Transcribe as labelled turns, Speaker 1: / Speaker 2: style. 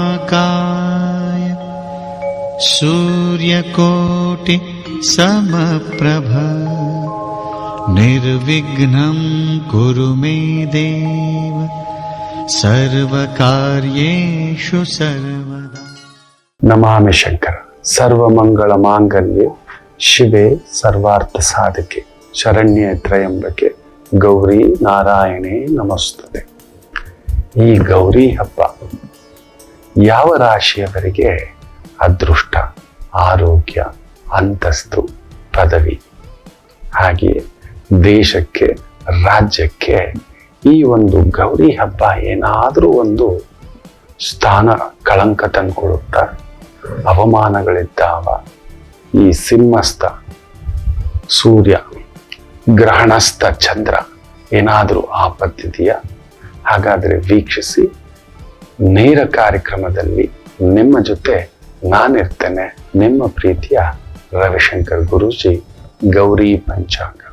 Speaker 1: वक्रतुण्डमहाकाय सूर्यकोटि समप्रभ निर्विघ्नं कुरु मे देव सर्वकार्येषु सर्वदा
Speaker 2: ನಮಾಮಿ ಶಂಕರ ಸರ್ವಮಂಗಳ ಮಾಂಗಲ್ಯ ಶಿವೆ ಸರ್ವಾರ್ಥ ಸಾಧಕೆ ಶರಣ್ಯ ತ್ರಯಂಬಕೆ ಗೌರಿ ನಾರಾಯಣೇ ನಮಸ್ತುತೆ ಈ ಗೌರಿ ಹಬ್ಬ ಯಾವ ರಾಶಿಯವರಿಗೆ ಅದೃಷ್ಟ, ಆರೋಗ್ಯ, ಅಂತಸ್ತು, ಪದವಿ? ಹಾಗೆ ದೇಶಕ್ಕೆ, ರಾಜ್ಯಕ್ಕೆ ಈ ಒಂದು ಗೌರಿ ಹಬ್ಬ ಏನಾದರೂ ಒಂದು ಸ್ಥಾನ, ಕಳಂಕ ತಂದುಕೊಡುತ್ತಾ, ಅವಮಾನಗಳಿದ್ದಾವ, ಈ ಸಿಂಹಸ್ಥ, ಸೂರ್ಯ, ಗ್ರಹಣಸ್ಥ ಚಂದ್ರ ಏನಾದರೂ ಆಪತ್ತಿದೆಯಾ? ಹಾಗಾದರೆ ವೀಕ್ಷಿಸಿ ನೇರ ಕಾರ್ಯಕ್ರಮದಲ್ಲಿ ನಿಮ್ಮ ಜೊತೆ ನಾನಿರ್ತೇನೆ. ನಿಮ್ಮ ಪ್ರೀತಿಯ ರವಿಶಂಕರ್ ಗುರೂಜಿ ಗೌರಿ ಪಂಚಾಂಗ.